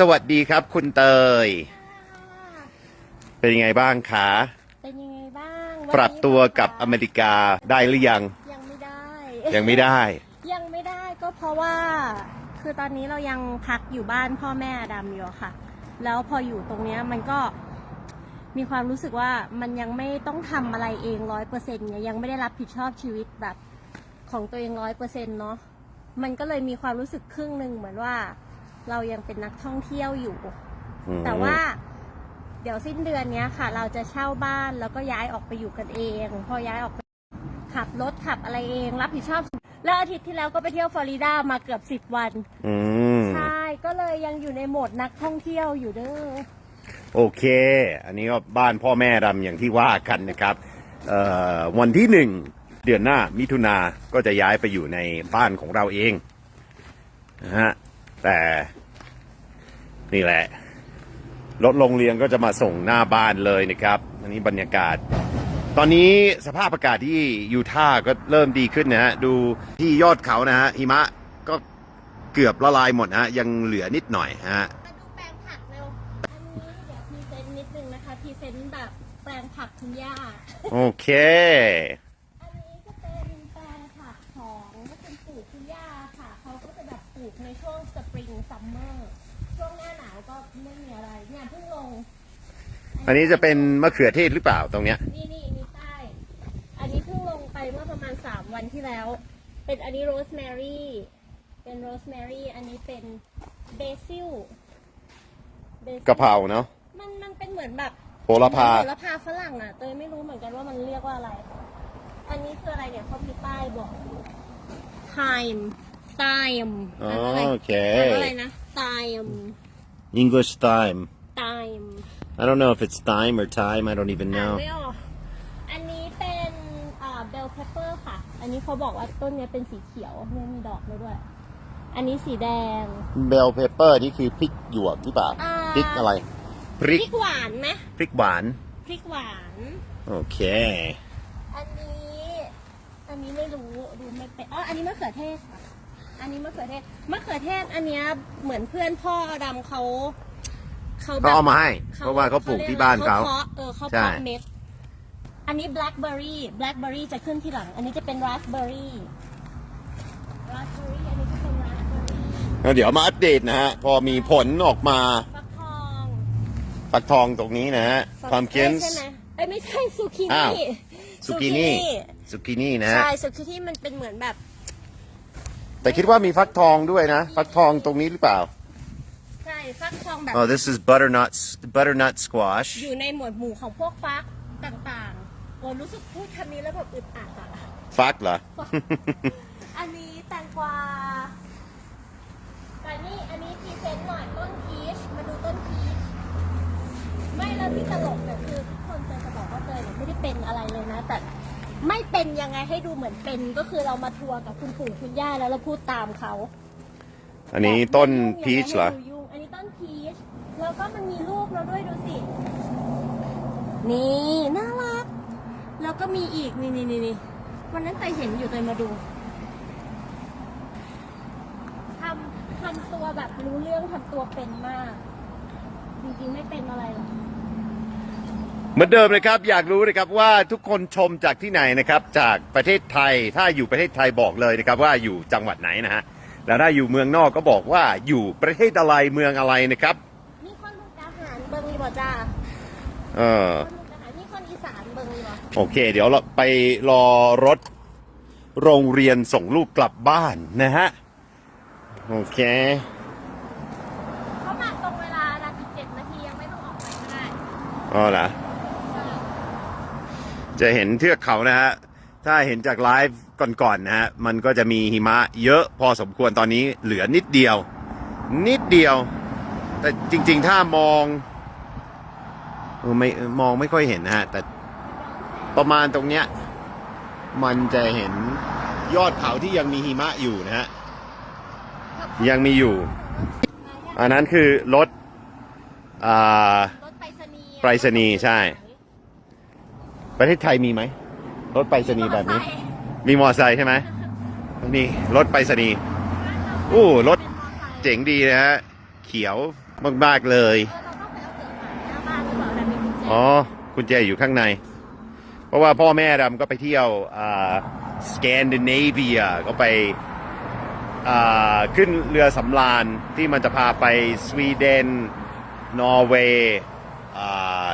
สวัสดีครับ คุณเตย เป็นยังไงบ้างคะเป็นยังไงบ้างปรับตัวกับอเมริกาได้หรือยัง ยังไม่ได้ ยังไม่ได้ ยังไม่ได้ก็เพราะว่า คือตอนนี้เรายังพักอยู่บ้านพ่อแม่อดำอยู่อะค่ะ แล้วพออยู่ตรงเนี้ยมันก็มีความรู้สึกว่ามันยังไม่ต้องทำอะไรเองร้อยเปอร์เซ็นต์เนี่ยยังไม่ได้รับผิดชอบชีวิตแบบของตัวเองร้อยเปอร์เซ็นต์เนาะมันก็เลยมีความรู้สึกครึ่งหนึ่งเหมือนว่า เรายังเป็นนักท่องเที่ยวอยู่ อืม แต่ว่า เดี๋ยวสิ้นเดือนเนี้ยค่ะ เราจะเช่าบ้านแล้วก็ย้ายออกไปอยู่กันเอง พอย้ายออกไปขับรถขับอะไรเองรับผิดชอบ แล้วอาทิตย์ที่แล้วก็ไปเที่ยวฟลอริดามาเกือบสิบวัน อืม ใช่ ก็เลยยังอยู่ในโหมดนักท่องเที่ยวอยู่เด้อ โอเค อันนี้ก็บ้านพ่อแม่ดำอย่างที่ว่ากันนะครับเอ่อวันที่หนึ่งเดือนหน้ามิถุนาก็จะย้ายไปอยู่ในบ้านของเราเองนะฮะแต่ นี่แหละ รถโรงเรียนก็จะมาส่งหน้าบ้านเลยนะครับ อันนี้บรรยากาศ ตอนนี้สภาพอากาศที่ยูทาห์ก็เริ่มดีขึ้นนะฮะ ดูที่ยอดเขานะฮะหิมะก็เกือบละลายหมดนะฮะ ยังเหลือนิดหน่อยฮะ มาดูแปลงผักเร็ว อันนี้เดี๋ยวพรีเซนต์นิดนึงนะคะพรีเซนต์แบบแปลงผักคุณย่า โอเค อันนี้ก็เป็นแปลงผักของคุณปู่คุณย่าค่ะ เขาก็จะแบบปลูกในช่วงสปริงซัมเมอร์ ช่วงหน้าหนาวก็ไม่มีอะไรเนี่ยเพิ่งลงอันนี้จะเป็นมะเขือเทศหรือเปล่าตรงเนี้ย นี่นี่นี่ใต้ อันนี้เพิ่งลงไปเมื่อประมาณสามวันที่แล้ว เป็นอันนี้โรสแมรี่ เป็นโรสแมรี่ อันนี้เป็นเบซิลกะเพราเนาะ มันมันเป็นเหมือนแบบโหระพา โหระพาฝรั่งอะเตยไม่รู้เหมือนกันว่ามันเรียกว่าอะไร อันนี้คืออะไรเนี่ยเขามีป้ายบอก time time อ๋อแปลว่าอะไรโอเคแปลว่าอะไรนะ time English time time I don't know if it's time or time I don't even อ่าน know ไม่ออกอันนี้เป็นอ่า bell pepper ค่ะ อันนี้เขาบอกว่าต้นเนี้ยเป็นสีเขียวเนี่ยมีดอกแล้วด้วย อันนี้สีแดง bell pepper นี่คือพริกหยวกหรือเปล่าอ่า พริกอะไรพริกพริกหวานไหมพริกหวาน พริกหวาน โอเค อันนี้ อันนี้ไม่รู้ ดูไม่เป็นอ๋ออันนี้มะเขือเทศค่ะ อันนี้มะเขือเทศ มะเขือเทศอันเนี้ยเหมือนเพื่อนพ่อดำเขาเขาแบบเขาเอามาให้ เพราะว่าเขาปลูกที่บ้านเขาเพาะเออเขาใช่ เพาะเม็ด อันนี้ blackberry blackberry จะขึ้นที่หลัง อันนี้จะเป็น raspberry raspberry อันนี้จะเป็น raspberry แล้วเดี๋ยวมาอัปเดตนะฮะ พอมีผลออกมาฟักทองฟักทองตรงนี้นะฮะ pumpkins ใช่ไหมเอ้ยไม่ใช่ซูกิอ้าว นี่ซุกินี่ซุกินี่นะฮะ ใช่ซูกินี่มันเป็นเหมือนแบบ แต่คิดว่ามีฟักทองด้วยนะ ฟักทองตรงนี้หรือเปล่า ใช่ฟักทองแบบ Oh this is butternut butternut squash อยู่ในหมวดหมู่ของพวกฟักต่างๆโอ้รู้สึกพูดคำนี้แล้วแบบอึดอัดอะฟักเหรอ อันนี้แตงกวาแต่นี่อันนี้พรีเซนต์หน่อยต้นพีชมาดูต้นพีชไม่แล้วที่ตลกเนี่ยคือทุกคนเตยจะบอกว่าเตยเนี่ยไม่ได้เป็นอะไรเลยนะ แต่ ไม่เป็นยังไงให้ดูเหมือนเป็นก็คือเรามาทัวร์กับคุณปู่คุณย่าแล้วเราพูดตามเขาอันนี้ต้นพีชเหรอแบบไม่ยุ่งยังไงให้ดูยุ่งอันนี้ต้นพีชแล้วก็มันมีลูกแล้วด้วยดูสิ นี่น่ารัก แล้วก็มีอีกนี่นี่นี่นี่วันนั้นไปเห็นอยู่เตยมาดูทำทำตัวแบบรู้เรื่องทำตัวเป็นมาก จริงๆไม่เป็นอะไรหรอก เหมือนเดิมนะครับอยากรู้นะครับว่าทุกคนชมจากที่ไหนนะครับจากประเทศไทยถ้าอยู่ประเทศไทยบอกเลยนะครับว่าอยู่จังหวัดไหนนะฮะแล้วถ้าอยู่เมืองนอกก็บอกว่าอยู่ประเทศอะไรเมืองอะไรนะครับมีคนมุกดาหารเบิงรีบอจ้าเออคนมุกดาหารมีคนอีสานเบิงรีบอโอเค เดี๋ยวเราไปรอรถโรงเรียนส่งลูกกลับบ้านนะฮะโอเคเขามาตรงเวลานาทีเจ็ดนาทียังไม่ต้องออกไปก็ได้อ๋อเหรอ จะเห็นเทือกเขานะฮะ ถ้าเห็นจากไลฟ์ก่อนๆนะฮะ มันก็จะมีหิมะเยอะพอสมควรตอนนี้เหลือนิดเดียว นิดเดียว แต่จริงๆถ้ามองเออไม่มองไม่ค่อยเห็นนะฮะ แต่ประมาณตรงเนี้ย มันจะเห็นยอดเขาที่ยังมีหิมะอยู่นะฮะ ยังมีอยู่ อันนั้นคือรถอ่ารถไปรษณีย์ไปรษณีย์ใช่ ประเทศไทยมีไหมรถไปรษณีย์แบบนี้ มีมอไซค์ใช่ไหมนี่รถไปรษณีย์โอ้รถเจ๋งดีนะฮะเขียวมากๆเลยเออเราต้องไปเอาเกิดหน้าบ้านหรือเปล่าแต่มีกุญแจอ๋อคุณเจอยู่ข้างใน เพราะว่าพ่อแม่ดำก็ไปเที่ยวอ่าสแกนดิเนเวียก็ไปอ่าขึ้นเรือสำราญที่มันจะพาไปสวีเดน นอร์เวย์อ่า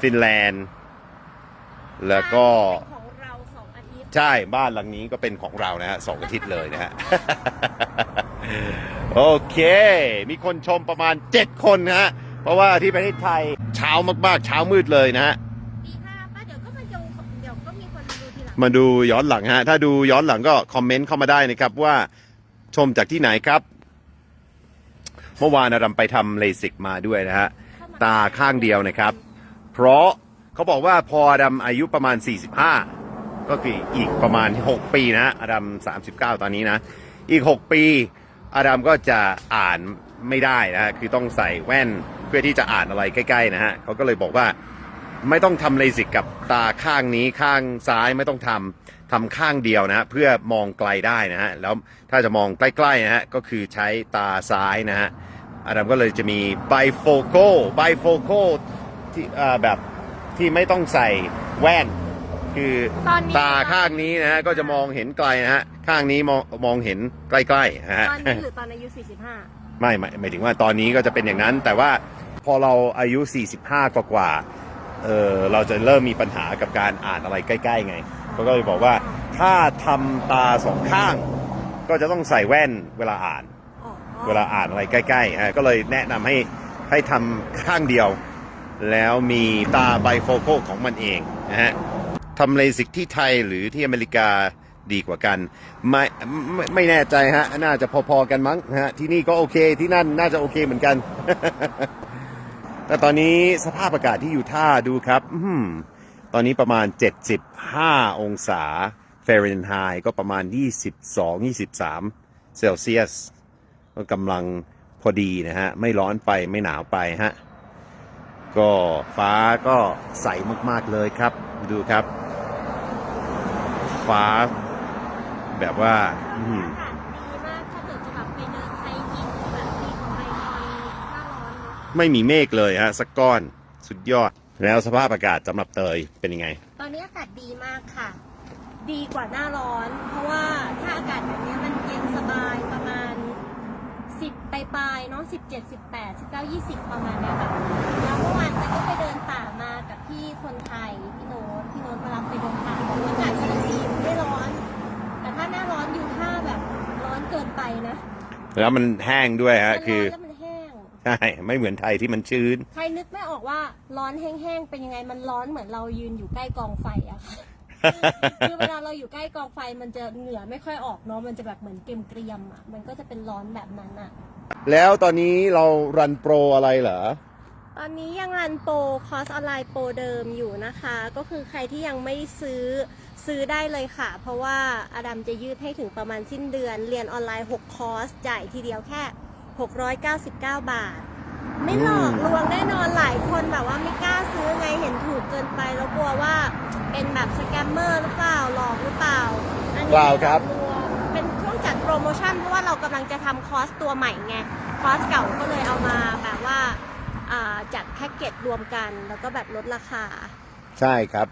ฟินแลนด์ แล้วก็เป็นของเราสองอาทิตย์ใช่บ้านหลังนี้ก็เป็นของเรานะฮะสองอาทิตย์เลยนะฮะ โอเค มีคนชมประมาณ 7 คนนะฮะ เพราะว่าที่ประเทศไทยเช้ามากๆ เช้ามืดเลยนะฮะ ปีห้าป้าเดี๋ยวก็มาดูเดี๋ยวก็มีคนมาดูทีหลังมาดูย้อนหลังฮะ ถ้าดูย้อนหลังก็คอมเมนต์เข้ามาได้นะครับว่าชมจากที่ไหนครับ เมื่อวานอาดัมไปทำเลสิกมาด้วยนะฮะ ตาข้างเดียวนะครับ เพราะ เขาบอกว่าพออดัมอายุประมาณ 45 ก็คืออีกประมาณ 6 ปีนะอาดัม 39 ตอนนี้นะ อีก 6 ปีอดัมก็จะอ่านไม่ได้นะฮะคือต้องใส่แว่นเพื่อที่จะอ่านอะไรใกล้ๆนะฮะเขาก็เลยบอกว่าไม่ต้องทำเลสิกกับตาข้างนี้ข้างซ้ายไม่ต้องทำทำข้างเดียวนะฮะเพื่อมองไกลได้นะฮะแล้วถ้าจะมองใกล้ๆนะฮะก็คือใช้ตาซ้ายนะฮะอดัมก็เลยจะมี bifocal bifocal ที่แบบ ที่ไม่ต้องใส่แว่น คือตอนนี้ ตาข้างนี้นะฮะก็จะมองเห็นไกลนะฮะข้างนี้มองมองเห็นใกล้ๆนะฮะ ตอนนี้หรือตอนอายุ 45 ไม่ไม่หมายถึงว่าตอนนี้ก็จะเป็นอย่างนั้น แต่ว่าพอเราอายุ 45 กว่ากว่าๆเออเราจะเริ่มมีปัญหากับการอ่านอะไรใกล้ ๆ ไงเขาก็เลยบอกว่าถ้าทำตาสองข้าง ก็จะต้องใส่แว่นเวลาอ่าน อ๋อเวลาอ่านอะไรใกล้ๆฮะก็เลยแนะนำให้ให้ทำข้างเดียว แล้วมีตาไบโฟโคของมันเองนะฮะทำเลสิกที่ไทยหรือที่อเมริกาดีกว่ากัน ไม่ไม่ไม่แน่ใจฮะ น่าจะพอๆกันมั้งนะฮะที่นี่ก็โอเคที่นั่นน่าจะโอเคเหมือนกันแต่ตอนนี้สภาพอากาศที่อยู่ท่าดูครับอืมตอนนี้ประมาณ 75 องศาเฟรนไฮต์ก็ประมาณ 22-23 เซลเซียสก็กำลังพอดีนะฮะ ไม่ร้อนไปไม่หนาวไปฮะ ก็ฟ้าก็ใสมากๆเลยครับ ดูครับ ฟ้า แบบว่าอืมอากาศดีมากถ้าเกิดจะแบบไปเดินไฮกิ้งแบบดีกว่าไปตอนหน้าร้อนเนอะไม่มีเมฆเลยฮะสักก้อนสุดยอด แล้วสภาพอากาศสำหรับเตยเป็นยังไง ตอนนี้อากาศดีมากค่ะ ดีกว่าหน้าร้อน เพราะว่าถ้าอากาศแบบนี้มันเย็นสบาย ประมาณ10ปลายๆเนาะ17 18 19 20ประมาณเนี้ยค่ะแล้วเมื่อวานไปก็ไปเดินป่ามากับพี่คนไทยพี่โน้ตพี่โน้ตมารับไปเดินป่าอากาศก็ยังดีไม่ร้อน แต่ถ้าหน้าร้อนอยู่ถ้าแบบร้อนเกินไปนะแล้วมันแห้งด้วยฮะมันคือร้อนแล้วมันแห้ง ใช่ไม่เหมือนไทยที่มันชื้น ใครนึกไม่ออกว่าร้อนแห้งๆเป็นยังไงมันร้อนเหมือนเรายืนอยู่ใกล้กองไฟอะค่ะ คือเวลาเราอยู่ใกล้กองไฟมันจะเหงื่อไม่ค่อยออกเนาะมันจะแบบเหมือนเกรียมๆอะมันก็จะเป็นร้อนแบบนั้นอะ แล้วตอนนี้เรารันโปรอะไรเหรอ ตอนนี้ยังรันโปรคอร์สออนไลน์โปรเดิมอยู่นะคะ ก็คือใครที่ยังไม่ซื้อซื้อได้เลยค่ะ เพราะว่าอดัมจะยืดให้ถึงประมาณสิ้นเดือน เรียนออนไลน์ 6 คอร์ส จ่ายทีเดียวแค่ 699 บาท ไม่หลอกลวงแน่นอนหลายคนแบบว่าไม่กล้าซื้อไงเห็นถูกเกินไปแล้วกลัวว่าเป็นแบบสแกมเมอร์หรือเปล่าหลอกหรือเปล่าอันนี้เปล่าครับไม่หลอกลวงเป็นช่วงจัด โปรโมชั่นเพราะว่าเรากำลังจะทำคอร์สตัวใหม่ไง คอร์สเก่าก็เลยเอามาแบบว่าอ่าจัดแพ็กเกจรวมกัน แล้วก็แบบลดราคา ใช่ครับ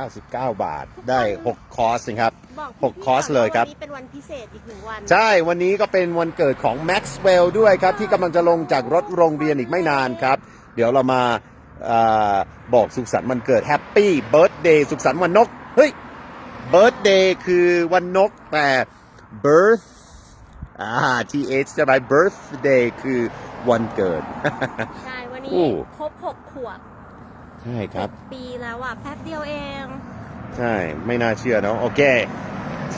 699 บาทได้ 6 คอร์สนะครับบอกหกคอร์สเลยครับ วันนี้เป็นวันพิเศษอีกหนึ่งวัน ใช่ วันนี้ก็เป็นวันเกิดของ Maxwell ด้วยครับ ที่กำลังจะลงจากรถโรงเรียนอีกไม่นานครับ เดี๋ยวเรามาอาบอกสุขสันต์วันเกิด Happy Birthday สุขสันต์วันนก เฮ้ย Birthday คือวันนกแต่ Birth อ่า th ใช่ไหม Birthday คือวันเกิด ใช่ วันนี้โอ้ครบหกขวบใช่ครับ ปีแล้วอะ แป๊บเดียวเอง ใช่ ไม่น่าเชื่อเนาะโอเค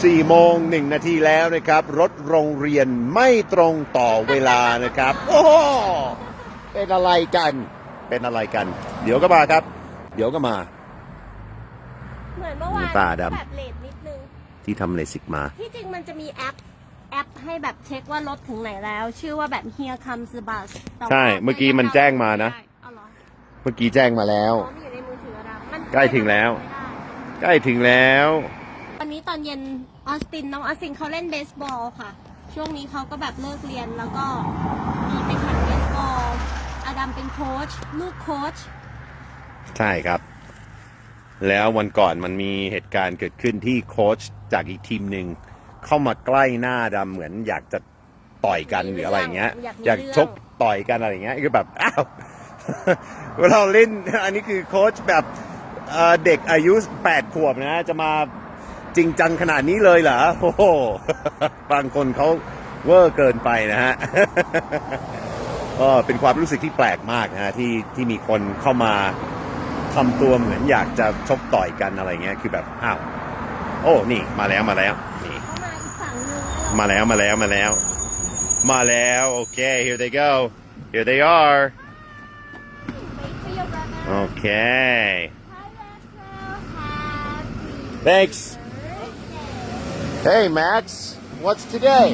สี่โมงหนึ่งนาทีแล้วนะครับ รถโรงเรียนไม่ตรงต่อเวลานะครับ โอ้โหเป็นอะไรกัน เป็นอะไรกัน เดี๋ยวก็มาครับ เดี๋ยวก็มา เหมือนเมื่อวานตาดำ แบบเลทนิดนึง ที่ทำเลสิกมา ที่จริงมันจะมีแอปแอปให้แบบเช็คว่ารถถึงไหนแล้ว ชื่อว่าแบบ here comes the bus แต่ว่าใช่เมื่อกี้มันแจ้งมานะ เอาเหรอเมื่อกี้แจ้งมาแล้ว อ๋อมันอยู่ในมือถืออะมันใกล้ถึงแล้ว ไม่ได้ใกล้ถึงแล้ว วันนี้ตอนเย็นออสตินน้องออสตินเขาเล่นเบสบอลค่ะ ช่วงนี้เขาก็แบบเลิกเรียนแล้วก็มีไปแข่งเบสบอลโค้ชลูกโค้ช ใช่ครับ แล้ววันก่อนมันมีเหตุการณ์เกิดขึ้นที่โค้ชจากอีกทีมหนึ่งเข้ามาใกล้หน้าดำเหมือนอยากจะต่อยกันหรืออะไรอย่างเงี้ยอยากชกต่อยกันอะไรเงี้ยคือแบบอ้าว เราเล่น อันนี้คือโค้ชแบบเอ่อเด็กอายุ 8 ขวบนะ จะมาจริงจังขนาดนี้เลยเหรอโอ้โห บางคนเขาเวอร์เกินไปนะฮะ ก็เป็นความรู้สึกที่แปลกมากนะฮะที่ที่มีคนเข้ามา ทำตัวเหมือนอยากจะชกต่อยกันอะไรเงี้ยคือแบบอ้าวโอ้นี่มาแล้วมาแล้วนี่เข้ามาอีกฝั่งหนึงมาแล้วมาแล้วมาแล้ว มาแล้วโอเค here they go here they are Wait for your brother okay Hi Rachel Happy thanks birthday hey Max what's today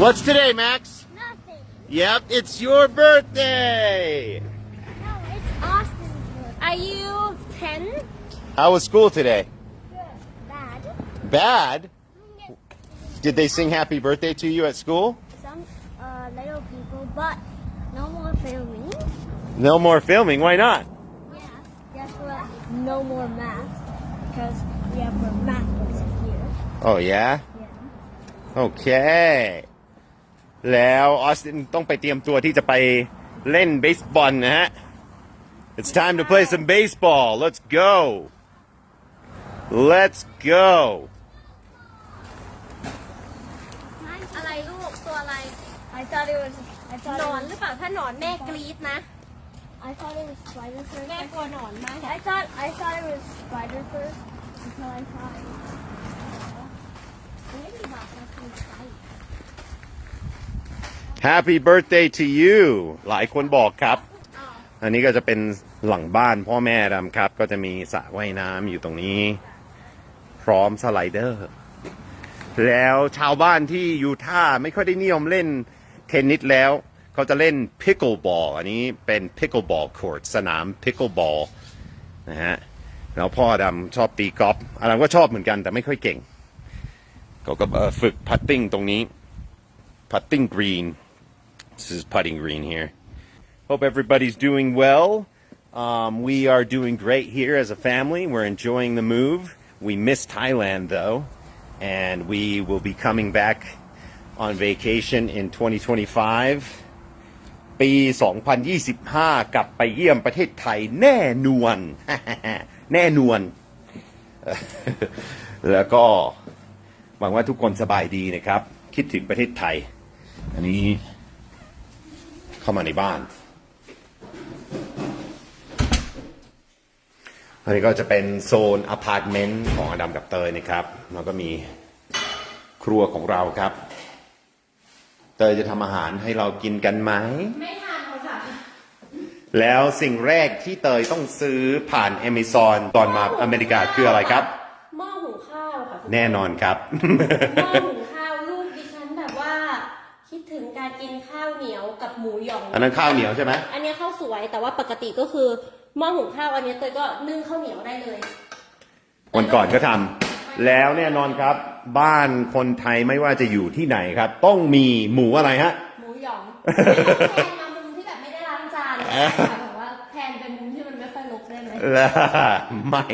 what's today Max Nothing yep it's your birthday how was school today Good Bad bad did they sing happy birthday to you at school Some uh, little people but no more filming no more filming why not Yeah Guess what? No more math because we have more math books here oh yeah Yeah โอเค แล้วออสตินต้องไปเตรียมตัวที่จะไปเล่นเบสบอลนะฮะ It's time to play some baseball let's go Let's go อะไรลูกตัวอะไร I thought it was I ห thought น it อน was หรือเปล่าถ้าหนอนแม่กรี๊ดนะ I thought it was spider first. แม่กลัวหนอนมาก I thought I thought it was spider first until I saw it. Maybe not. That's inside. Happy birthday to you หลายคนบอกครับ อันนี้ก็จะเป็นหลังบ้านพ่อแม่ดำครับ ก็จะมีสระว่ายน้ำอยู่ตรงนี้ พร้อมสไลเดอร์ แล้วชาวบ้านที่ยูท่าไม่ค่อยได้นิยมเล่นเทนนิสแล้ว เขาจะเล่น pickleball อันนี้เป็น pickleball court สนาม pickleball นะฮะแล้วพ่อดำชอบตีกอล์ฟอดัมก็ชอบเหมือนกันแต่ไม่ค่อยเก่ง เขาก็ฝึกพัตติ้งตรงนี้ putting green. This is putting green here. Hope everybody's doing well. Um, we are doing great here as a family. We're enjoying the move. We miss Thailand though, and we will be coming back on vacation in 2025. ปี 2025 กลับไปเยี่ยมประเทศไทยแน่นวนแน่นวนแล้วก็หวังว่าทุกคนสบายดีนะครับ คิดถึงประเทศไทย อันนี้เข้ามาในบ้าน อันนี้ก็จะเป็นโซนอพาร์ตเมนต์ของอดัมกับเตยนะครับแล้วก็มีครัวของเราครับ เตยจะทำอาหารให้เรากินกันไหม ไม่ทานค่ะแล้วสิ่งแรกที่เตยต้องซื้อผ่าน Amazon ตอนมาอเมริกาคืออะไรครับ หม้อหุงข้าวค่ะแน่นอนครับ หม้อหุงข้าวลูกดิฉันแบบว่า คิดถึงการกินข้าวเหนียวกับหมูหยอง อันนั้นข้าวเหนียวใช่ไหม อันนี้ข้าวสวยแต่ว่าปกติก็คือ หม้อหุงข้าวอันนี้เตยก็นึ่งข้าวเหนียวได้เลย วันก่อนก็ทำแล้วแน่นอนครับ บ้านคนไทยไม่ว่าจะอยู่ที่ไหนครับ ต้องมีหมูอะไรฮะ หมูหยองแพนมามุมที่แบบไม่ได้ล้างจานเลยค่ะแบบว่าแพนเป็นมุมที่มันไม่ค่อยรกได้ไหมและไม่